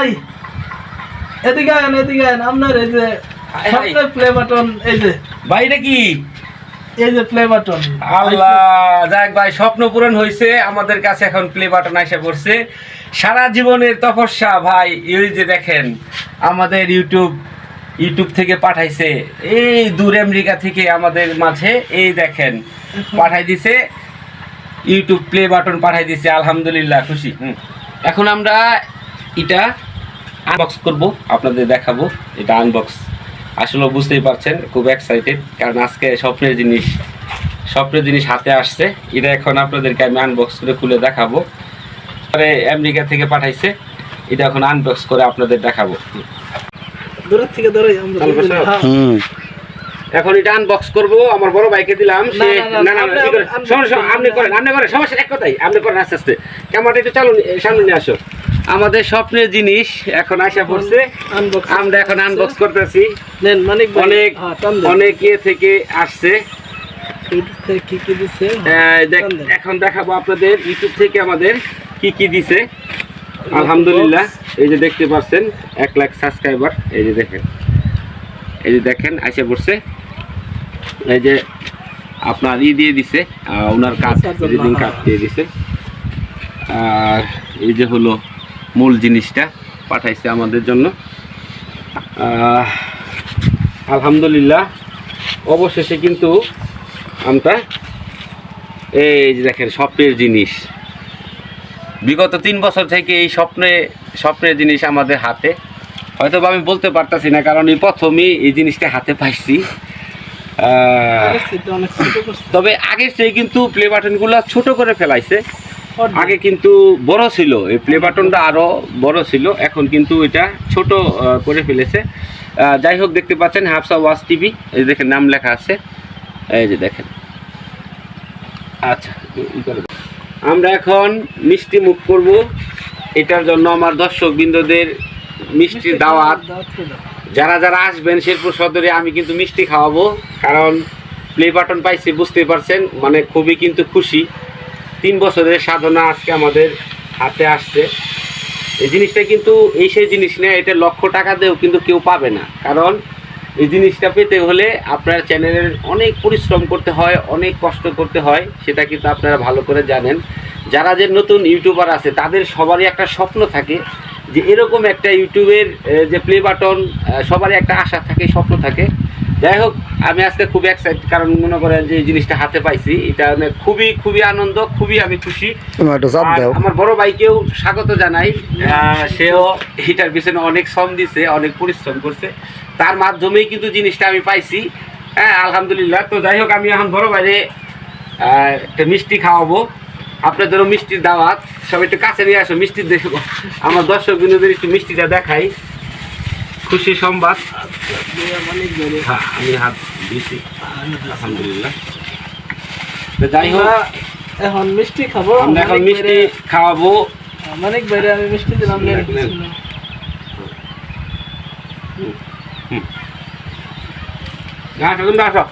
ভাই এদিকে আয়েন এদিকে আয়েন আপনার এই যে হাই। প্লে বাটন এই যে। ভাই এটা কি? এই যে প্লে বাটন আল্লাহ যাক ভাই স্বপ্ন পূরণ হয়েছে আমাদের কাছে এখন প্লে বাটন এসে পড়ছে। সারা জীবনের তপস্যা ভাই এই যে দেখেন আমাদের ইউটিউব ইউটিউব থেকে পাঠাইছে। এই দূর আমেরিকা থেকে আমাদের মাঝে এই দেখেন পাঠাই দিছে। ইউটিউব প্লে বাটন পাঠাই দিছে আলহামদুলিল্লাহ খুশি এখন আমরা এটা আনবক্স করব আপনাদের দেখাবো। এটা আনবক্স আসলে বুঝতেই পারছেন খুব এক্সাইটেড কারণ আজকে স্বপ্নের জিনিস স্বপ্নের জিনিস হাতে আসছে। এটা এখন আপনাদেরকে আমি আনবক্স করে খুলে দেখাবো। পরে আমেরিকা থেকে পাঠাইছে এটা এখন আনবক্স করে আপনাদের দেখাবো। দূরের থেকে ধরে হ্যাঁ। হুম। এখন এটা আনবক্স করব আমার বড় ভাইকে দিলাম সে না, না, আপনি করেন আপনি করেন সমস্যা এক কথাই আপনি করেন আস্তে আস্তে। ক্যামেরাটা একটু চালু সামনে নিয়ে আসো। আমাদের স্বপ্নের জিনিস এখন আসা পড়ছে। আমরা এখন আনবক্স করতেছি। অনেক হ্যাঁ। অনেক ইয়ে থেকে আসছে। দেন। এখন দেখাবো আপনাদের ইউটিউব থেকে আমাদের কি কি দিছে। আলহামদুলিল্লাহ এই যে দেখতে পাচ্ছেন এক লাখ সাবস্ক্রাইবার এই যে দেখেন এই যে দেখেন আইসা পড়ছে। এই যে আপনার ই দিয়ে দিছে ওনার কাজ রিডিং কার্ড দিয়ে দিছে। আর এই যে হলো মূল জিনিসটা পাঠাইছে আমাদের জন্য। আলহামদুলিল্লাহ অবশেষে কিন্তু আমরা এই যে দেখেন স্বপ্নের জিনিস। বিগত তিন বছর থেকে এই স্বপ্নে স্বপ্নের জিনিস আমাদের হাতে। হয়তো বা আমি বলতে পারতাছি না কারণ এই প্রথমেই এই জিনিসটা হাতে পাইছি। তবে আগের চেয়ে কিন্তু প্লে বাটনগুলো ছোট করে ফেলাইছে। আগে কিন্তু বড় ছিল এই প্লে বাটনটা আরও বড় ছিল এখন কিন্তু এটা ছোট করে ফেলেছে। যাই হোক দেখতে পাচ্ছেন হাফসা ওয়াচ টিভি এই দেখেন নাম লেখা আছে। এই যে দেখেন। আচ্ছা। আমরা এখন মিষ্টি মুখ করব। এটার জন্য আমার দর্শক বিন্দুদের মিষ্টির দাওয়াত। যারা যারা আসবেন শেরপুর সদরে আমি কিন্তু মিষ্টি খাওয়াবো কারণ প্লে বাটন পাইছি বুঝতে পারছেন মানে খুবই কিন্তু খুশি। তিন বছরের সাধনা আজকে আমাদের হাতে আসছে। এই জিনিসটা কিন্তু, এই সেই জিনিস না, এটা লক্ষ টাকা দিয়েও কিন্তু কেউ পাবে না। কারণ এই জিনিসটা পেতে হলে আপনার চ্যানেলের অনেক পরিশ্রম করতে হয়, অনেক কষ্ট করতে হয়, সেটা কিন্তু আপনারা ভালো করে জানেন। যারা যে নতুন ইউটিউবার আছে, তাদের সবারই একটা স্বপ্ন থাকে যে এরকম একটা ইউটিউবের যে প্লে বাটন সবারই একটা আশা থাকে, স্বপ্ন থাকে। যাই হোক আমি আজকে খুবই এক্সাইটেড কারণ মনে করেন যে এই জিনিসটা হাতে পাইছি। এটা মানে খুবই খুবই আনন্দ খুবই আমি খুশি। আমার বড় ভাইকেও স্বাগত জানাই। সেও এটার পিছনে অনেক শ্রম দিছে অনেক পরিশ্রম করছে। তার মাধ্যমেই কিন্তু জিনিসটা আমি পাইছি। হ্যাঁ আলহামদুলিল্লাহ। তো যাই হোক আমি এখন বড় বাইরে একটা মিষ্টি খাওয়াবো। আপনাদেরও মিষ্টির দাওয়াত। সবাই একটু কাছে নিয়ে আসো মিষ্টি দেখব আমার দর্শক বিনোদের একটু মিষ্টিটা দেখাই। খুশি সংবাদ। হ্যাঁ আমি হাত দিয়েছি। আলহামদুলিল্লাহ। তো যাই হোক এখন মিষ্টি খাব আমরা এখন মিষ্টি খাওয়াবো। অনেক আমি মিষ্টি দিলাম। আসো আসো।